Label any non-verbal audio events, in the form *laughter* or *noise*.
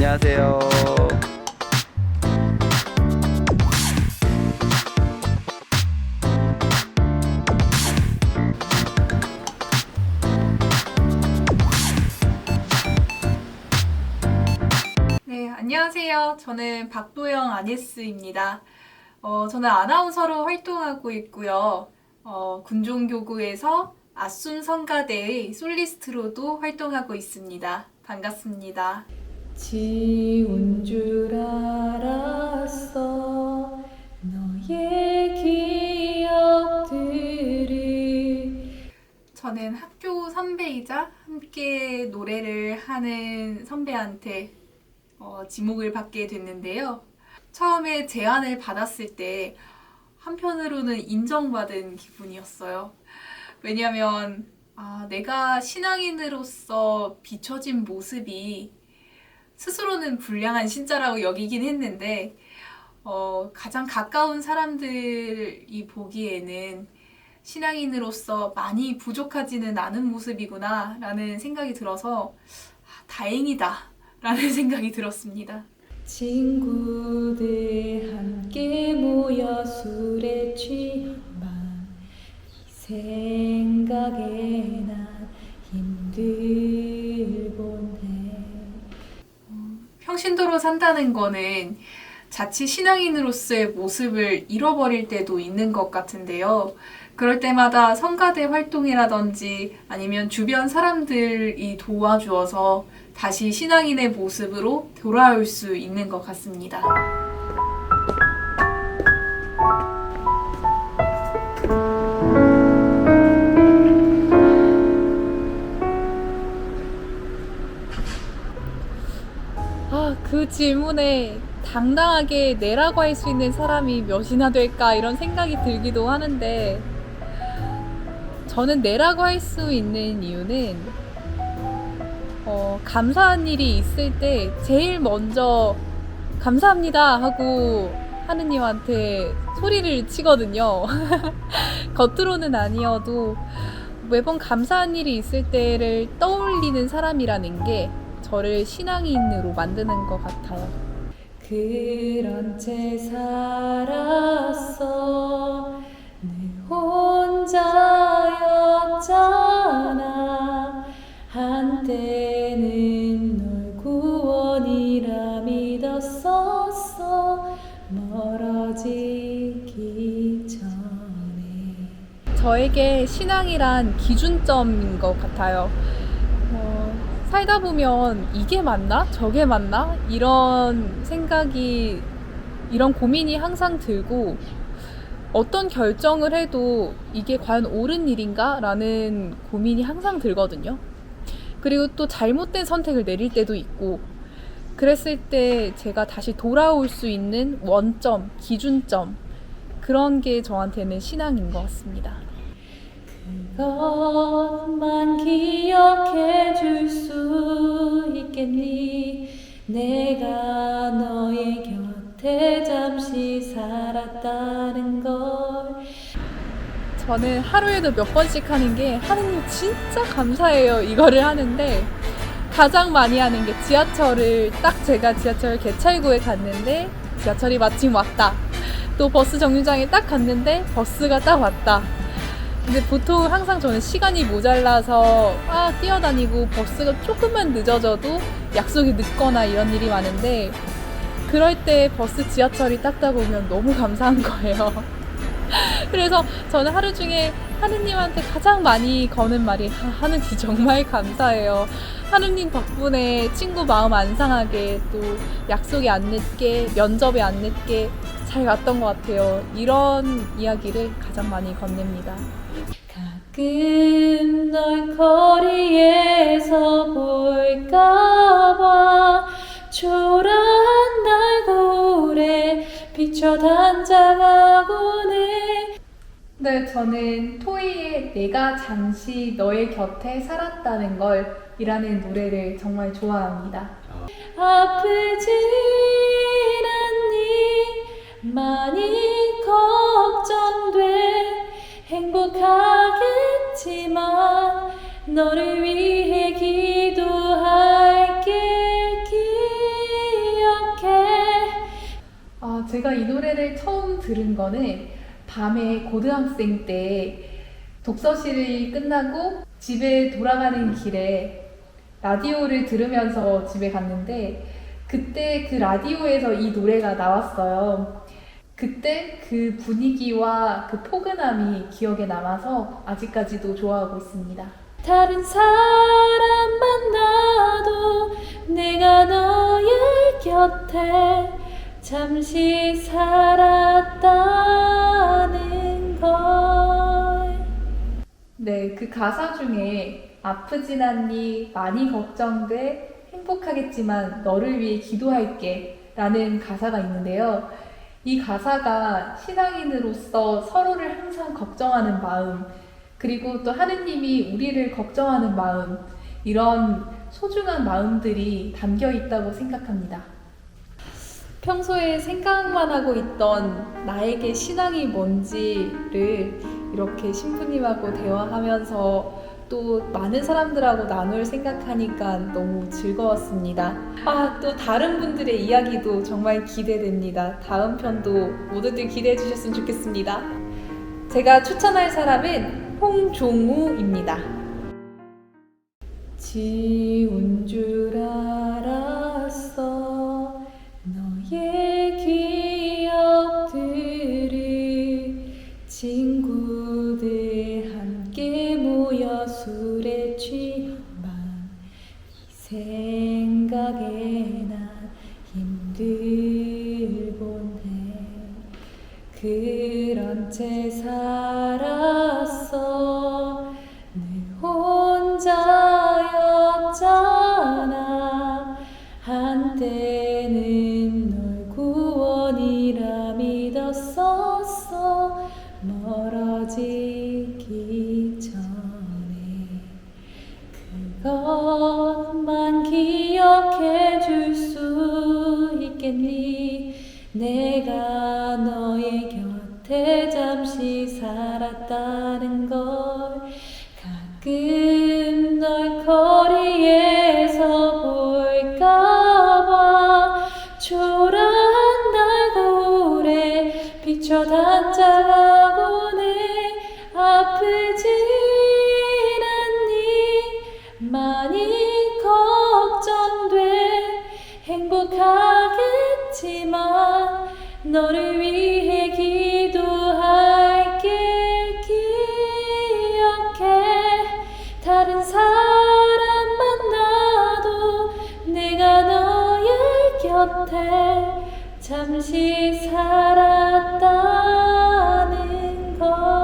안녕하세요. 네, 안녕하세요. 저는 박도영 아네스입니다. 어, 저는 아나운서로 활동하고 있고요. 어, 군종교구에서 아순 성가대의 솔리스트로도 활동하고 있습니다. 반갑습니다. 지운 줄 알았어 너의 기억들을 저는 학교 선배이자 함께 노래를 하는 선배한테 어, 지목을 받게 됐는데요. 처음에 제안을 받았을 때 한편으로는 인정받은 기분이었어요. 왜냐면 아, 내가 신앙인으로서 비춰진 모습이 스스로는 불량한 신자라고 여기긴 했는데 어, 가장 가까운 사람들이 보기에는 신앙인으로서 많이 부족하지는 않은 모습이구나 라는 생각이 들어서 아, 다행이다 라는 *laughs* 생각이 들었습니다. 친구들 함께 모여 술에 취한 생각에 난 힘들 신도로 산다는 거는 자칫 신앙인으로서의 모습을 잃어버릴 때도 있는 것 같은데요. 그럴 때마다 성가대 활동이라든지 아니면 주변 사람들이 도와주어서 다시 신앙인의 모습으로 돌아올 수 있는 것 같습니다. 아, 그 질문에 당당하게 내라고 할 수 있는 사람이 몇이나 될까 이런 생각이 들기도 하는데 저는 내라고 할 수 있는 이유는 어, 감사한 일이 있을 때 제일 먼저 감사합니다 하고 하느님한테 소리를 치거든요. *laughs* 겉으로는 아니어도 매번 감사한 일이 있을 때를 떠올리는 사람이라는 게 저를 신앙인으로 만드는 것 같아요. 그런 채 살았어 늘 혼자였잖아 한때는 널 구원이라 믿었었어 멀어지기 전에 저에게 신앙이란 기준점인 것 같아요. 어, 살다 보면 이게 맞나? 저게 맞나? 이런 생각이, 이런 고민이 항상 들고, 어떤 결정을 해도 이게 과연 옳은 일인가? 라는 고민이 항상 들거든요. 그리고 또 잘못된 선택을 내릴 때도 있고, 그랬을 때 제가 다시 돌아올 수 있는 원점, 기준점, 그런 게 저한테는 신앙인 것 같습니다. 그것만 기억해 줄 수 있겠니? 내가 너의 곁에 잠시 살았다는 걸. 저는 하루에도 몇 번씩 하는 게 하느님 진짜 감사해요 이거를 하는데. 가장 많이 하는 게 지하철을 딱 제가 지하철 개찰구에 갔는데 지하철이 마침 왔다. 또 버스 정류장에 딱 갔는데 버스가 딱 왔다 근데 보통 항상 저는 시간이 모자라서 아 뛰어다니고 버스가 조금만 늦어져도 약속이 늦거나 이런 일이 많은데 그럴 때 버스 지하철이 딱 타고 오면 너무 감사한 거예요. *laughs* 그래서 저는 하루 중에 하느님한테 가장 많이 거는 말이 아, 하느님 정말 감사해요. 하느님 덕분에 친구 마음 안 상하게 또 약속이 안 늦게 면접에 안 늦게 잘 갔던 것 같아요. 이런 이야기를 가장 많이 건넵니다. 가끔 널 거리에서 볼까봐 초라한 날고래 비춰 단장하곤 해 네, 저는 토이의 내가 잠시 너의 곁에 살았다는 걸 이라는 노래를 정말 좋아합니다. 아프진 않니 많이 너를 위해 기도할게 제가 이 노래를 처음 들은 거는 밤에 고등학생 때 독서실이 끝나고 집에 돌아가는 길에 라디오를 들으면서 집에 갔는데 그때 그 라디오에서 이 노래가 나왔어요. 그때 그 분위기와 그 포근함이 기억에 남아서 아직까지도 좋아하고 있습니다. 다른 사람 만나도 내가 너의 곁에 잠시 살았다는 걸 네, 그 가사 중에 아프진 않니 많이 걱정돼 행복하겠지만 너를 위해 기도할게 라는 가사가 있는데요. 이 가사가 신앙인으로서 서로를 항상 걱정하는 마음, 그리고 또 하느님이 우리를 걱정하는 마음, 이런 소중한 마음들이 담겨 있다고 생각합니다. 평소에 생각만 하고 있던 나에게 신앙이 뭔지를 이렇게 신부님하고 대화하면서 또 많은 사람들하고 나눌 생각하니까 너무 즐거웠습니다. 아, 또 다른 분들의 이야기도 정말 기대됩니다. 다음 편도 모두들 기대해 주셨으면 좋겠습니다. 제가 추천할 사람은 홍종우입니다. 지운 줄 알았어 너의 기억들을 친구들 것만 기억해 줄 수 있겠니? 내가 너의 곁에 잠시 살았다는 걸 가끔 널 거리에 사람 만나도 내가 너의 곁에 잠시 살았다는 것.